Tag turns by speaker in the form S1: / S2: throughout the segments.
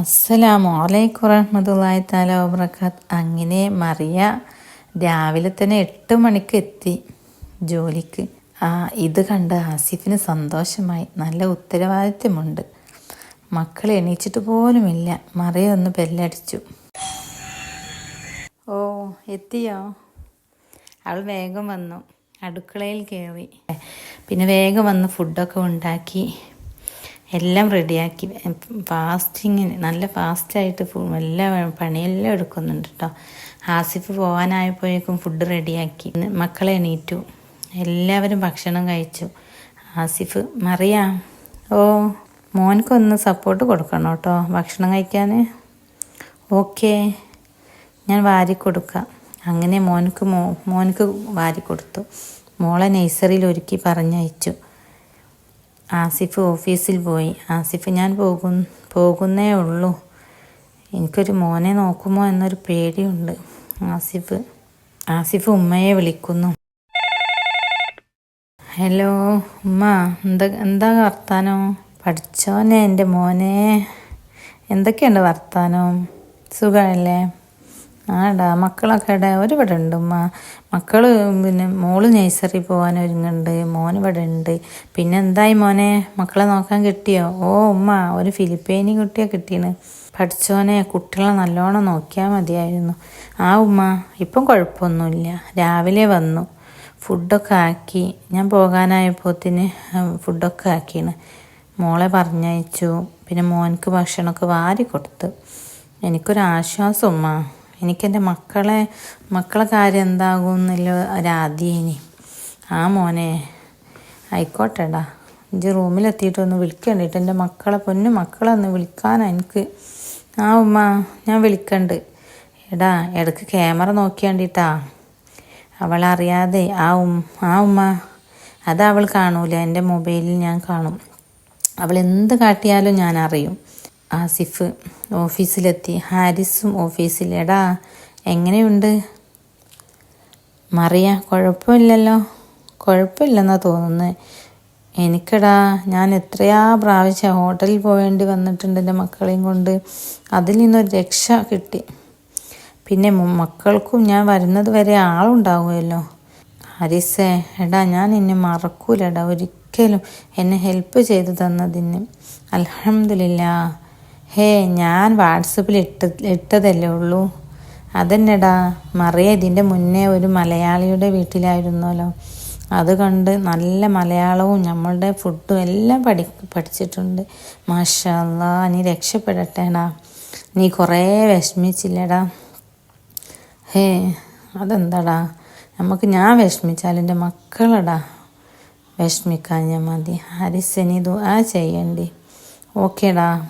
S1: അസ്സലാമു അലൈക്കും വറഹ്മത്തുള്ളാഹി തആല വബറകാത്ത്. അങ്ങനെ മറിയ രാവിലെ തന്നെ എട്ട് മണിക്ക് എത്തി ജോലിക്ക്. ആ ഇത് കണ്ട് ആസിഫിന് സന്തോഷമായി. നല്ല ഉത്തരവാദിത്വമുണ്ട്. മക്കൾ എണീച്ചിട്ട് പോലുമില്ല മറിയ ഒന്ന് ബെല്ലടിച്ചു. ഓ എത്തിയോ? അവൾ വേഗം വന്നു. അടുക്കളയിൽ കയറി പിന്നെ വേഗം വന്ന് ഫുഡൊക്കെ ഉണ്ടാക്കി. എല്ലാം റെഡിയാക്കി. ഫാസ്റ്റിങ്ങിന് നല്ല ഫാസ്റ്റായിട്ട് എല്ലാം പണിയെല്ലാം എടുക്കുന്നുണ്ട് കേട്ടോ ആസിഫ് പോകാനായപ്പോഴേക്കും ഫുഡ് റെഡിയാക്കി. മക്കളെ എണീറ്റു. എല്ലാവരും ഭക്ഷണം കഴിച്ചു. ആസിഫ് മറിയ ഓ മോനക്കൊന്ന് സപ്പോർട്ട് കൊടുക്കണം കേട്ടോ ഭക്ഷണം കഴിക്കാൻ ഓക്കേ. ഞാൻ വാരി കൊടുക്കാം. അങ്ങനെ മോനക്ക് മോ മോനക്ക് വാരി കൊടുത്തു. മോളെ നഴ്സറിയിൽ ഒരുക്കി പറഞ്ഞയച്ചു. ആസിഫ് ഓഫീസിൽ പോയി. ആസിഫ് ഞാൻ പോകും പോകുന്നേ ഉള്ളൂ. എനിക്കൊരു മോനെ നോക്കുമോ എന്നൊരു പേടിയുണ്ട് ആസിഫ്. ആസിഫ് ഉമ്മയെ വിളിക്കുന്നു. ഹലോ ഉമ്മ എന്താ എന്താ വർത്താനം? പഠിച്ചോനെ എന്റെ മോനെ. എന്തൊക്കെയുണ്ട് വർത്താനം? സുഖമല്ലേ? ആടാ മക്കളൊക്കെ ഇട ഒരുപാട് ഉണ്ട് ഉമ്മ. മക്കൾ പിന്നെ മോൾ നഴ്സറി പോകാൻ ഒരുങ്ങുന്നുണ്ട്. മോൻ ഇവിടെ ഉണ്ട്. പിന്നെ എന്തായി മോനെ? മക്കളെ നോക്കാൻ കിട്ടിയോ? ഓ ഉമ്മ ഒരു ഫിലിപ്പൈനി കുട്ടിയെ കിട്ടീന്. പഠിച്ചോനെ കുട്ടികളെ നല്ലോണം നോക്കിയാൽ മതിയായിരുന്നു. ആ ഉമ്മ ഇപ്പം കുഴപ്പമൊന്നുമില്ല. രാവിലെ വന്നു. ഫുഡൊക്കെ ആക്കി. ഞാൻ പോകാനായപ്പോത്തിന് ഫുഡൊക്കെ ആക്കിയാണ് മോളെ പറഞ്ഞയച്ചു. പിന്നെ മോനക്ക് ഭക്ഷണമൊക്കെ വാരി കൊടുത്തു എനിക്കൊരാശ്വാസം ഉമ്മ. എനിക്കെന്റെ മക്കളെ മക്കളെ കാര്യം എന്താകും എന്നുള്ള ഒരാദ്യേനി. ആ മോനെ ആയിക്കോട്ടെടാ. എന്റെ റൂമിലെത്തിയിട്ട് ഒന്ന് വിളിക്കണ്ടിട്ട് എന്റെ മക്കളെ പൊന്നു മക്കളെ ഒന്ന് വിളിക്കാനാ എനിക്ക്. ആ ഉമ്മ ഞാൻ വിളിക്കണ്ട്. എടാ ഇടയ്ക്ക് ക്യാമറ നോക്കിയാണ്ടിട്ടാ. അവളറിയാതെ ആ ഉം ആ ഉമ്മ അത് അവൾ കാണൂല. എന്റെ മൊബൈലിൽ ഞാൻ കാണും. അവൾ എന്ത് കാട്ടിയാലും ഞാൻ അറിയും ആസിഫ് ഓഫീസിലെത്തി. ഹാരിസും ഓഫീസിൽ എടാ എങ്ങനെയുണ്ട്? മറിയ കുഴപ്പമില്ലല്ലോ. കുഴപ്പമില്ലെന്നാ തോന്നുന്നത് എനിക്കടാ ഞാൻ എത്രയാ പ്രാവശ്യം ഹോട്ടലിൽ പോകേണ്ടി വന്നിട്ടുണ്ട് എന്റെ മക്കളെയും കൊണ്ട്. അതിൽ നിന്നൊരു രക്ഷ കിട്ടി. പിന്നെ മക്കൾക്കും ഞാൻ വരുന്നത് വരെ ആളുണ്ടാവുമല്ലോ. ഹരിസേ എടാ ഞാൻ എന്നെ മറക്കൂലടാ. ഒരിക്കലും എന്നെ ഹെൽപ്പ് ചെയ്തു തന്നതിന്. അൽഹംദുലില്ല. ഹേ ഞാൻ വാട്സപ്പിൽ ഇട്ട് ഇട്ടതല്ലേ ഉള്ളൂ. അതന്നെടാ മറിയ ഇതിന്റെ മുന്നേ ഒരു മലയാളിയുടെ വീട്ടിലായിരുന്നല്ലോ. അത് കണ്ട് നല്ല മലയാളവും നമ്മളുടെ ഫുഡും എല്ലാം പഠി പഠിച്ചിട്ടുണ്ട്. മാഷല്ല നീ രക്ഷപ്പെടട്ടേടാ. നീ കുറേ വിഷമിച്ചില്ലടാ. ഹേ അതെന്താടാ? നമുക്ക് ഞാൻ വിഷമിച്ചാൽ എന്റെ മക്കളടാ. വിഷമിക്കാൻ ഞാൻ മതി. ഹരിസനി ദുആ ചെയ്യണ്ടി. ഓക്കേടാ.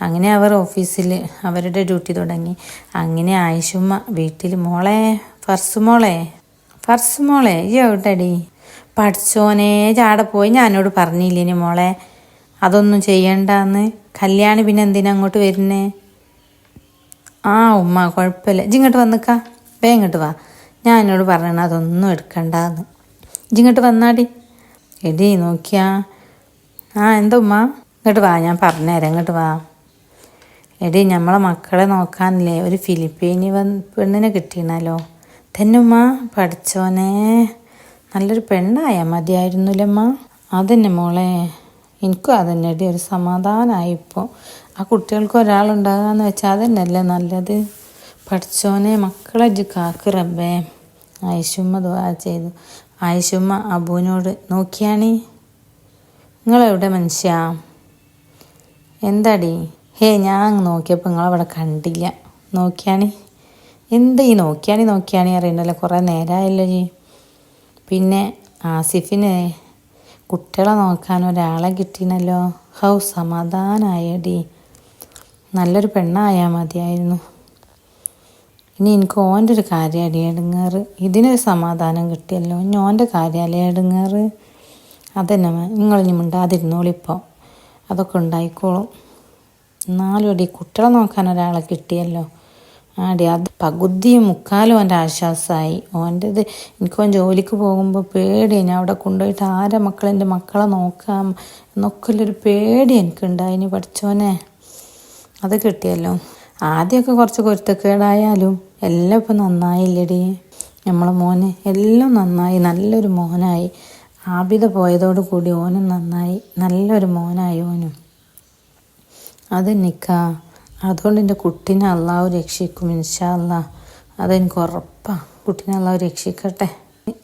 S1: അങ്ങനെ അവർ ഓഫീസിൽ അവരുടെ ഡ്യൂട്ടി തുടങ്ങി. അങ്ങനെ ആയിഷുമ്മ വീട്ടിൽ മോളെ ഫർസ് മോളെ ഫർസ് മോളെ ഈ പഠിച്ചോനെ ചാടെ പോയി ഞാനോട് പറഞ്ഞില്ലേനി മോളെ. അതൊന്നും ചെയ്യണ്ടെന്ന്. കല്യാണി പിന്നെ എന്തിനാ അങ്ങോട്ട് വരുന്നേ? ആ ഉമ്മ കുഴപ്പമില്ല. ഇജിങ്ങോട്ട് വന്നിക്ക. വേ ഇങ്ങോട്ട് വാ. ഞാൻ എന്നോട് പറയണ അതൊന്നും എടുക്കണ്ടെന്ന്. ഇജിങ്ങോട്ട് വന്നാടി. എടി നോക്കിയാ. ആ എന്താ ഉമ്മ? ഇങ്ങോട്ട് വാ ഞാൻ പറഞ്ഞുതരാം. ഇങ്ങോട്ട് വാ. എടി നമ്മളെ മക്കളെ നോക്കാനില്ലേ? ഒരു ഫിലിപ്പീനി പെണ്ണിനെ കിട്ടിയണല്ലോ തന്നുമ്മ പഠിച്ചോനെ. നല്ലൊരു പെണ്ണായ മതിയായിരുന്നില്ലമ്മ. അതന്നെ മോളെ. എനിക്കും അതന്നെ എടി ഒരു സമാധാനമായി ഇപ്പോൾ ആ കുട്ടികൾക്ക് ഒരാളുണ്ടാകാന്ന് വെച്ചാൽ അതന്നെയല്ലേ നല്ലത്. പഠിച്ചോനെ മക്കളെ ഇജ്ജ് കാക്ക് ദുആ ചെയ്തു. ആയിഷുമ്മ അബുവിനോട് നോക്കിയാണി? നിങ്ങളെവിടെ മനുഷ്യ? എന്താടി? ഹേ ഞാൻ അങ്ങ് നോക്കിയപ്പോൾ നിങ്ങളവിടെ കണ്ടില്ല. നോക്കിയാണി? എന്ത് ഈ നോക്കിയാണി നോക്കിയാണി അറിയണ്ടല്ലോ. കുറേ നേരമായല്ലോ ജി. പിന്നെ ആസിഫിന് കുട്ടികളെ നോക്കാൻ ഒരാളെ കിട്ടിയനല്ലോ ഹൗ സമാധാനായടി നല്ലൊരു പെണ്ണായാൽ മതിയായിരുന്നു. ഇനി എനിക്ക് ഓന്റെ ഒരു കാര്യമടി എടുങ്ങാറ്. ഇതിനൊരു സമാധാനം കിട്ടിയല്ലോ. ഇനി ഓന്റെ കാര്യമല്ലേ എടുങ്ങാറ്? അതന്നെ നിങ്ങൾ മിണ്ടാതിരുന്നോളിപ്പോൾ അതൊക്കെ ഉണ്ടായിക്കോളും. എന്നാലും അടി കുട്ടികളെ നോക്കാൻ ഒരാളെ കിട്ടിയല്ലോ. ആടി അത് പകുതിയും മുക്കാലും അവന്റെ ആശ്വാസമായി. ഓന്റെത് ഇത് എനിക്കോൻ ജോലിക്ക് പോകുമ്പോൾ പേടി. ഞാൻ അവിടെ കൊണ്ടുപോയിട്ട് ആരെ മക്കളെ എന്റെ മക്കളെ നോക്കാം എന്നൊക്കെ ഉള്ളൊരു പേടി എനിക്കുണ്ടായിനി പഠിച്ചോനെ അത് കിട്ടിയല്ലോ. ആദ്യമൊക്കെ കുറച്ച് കുരുത്തക്കേടായാലും എല്ലാം ഇപ്പം നന്നായില്ലടി. നമ്മളെ മോന് എല്ലാം നന്നായി. നല്ലൊരു മോനായി. ആബിത പോയതോടു കൂടി ഓനും നന്നായി. നല്ലൊരു മോനായി ഓനും. അത് നിക്ക. അതുകൊണ്ട് എന്റെ കുട്ടീനെ അള്ളാഹു രക്ഷിക്കും ഇൻഷാല്ല അതെനിക്ക് ഉറപ്പാണ് കുട്ടീനെ അള്ളാഹു രക്ഷിക്കട്ടെ.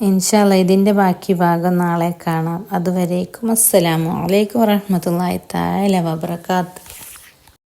S1: ഇൻഷാല്ല ഇതിന്റെ ബാക്കി ഭാഗം നാളെ കാണാം. അതുവരേക്കും അസ്സലാമു അലൈക്കും വറഹ്മത്തുള്ളാഹി തആല വബറകാത്ത്.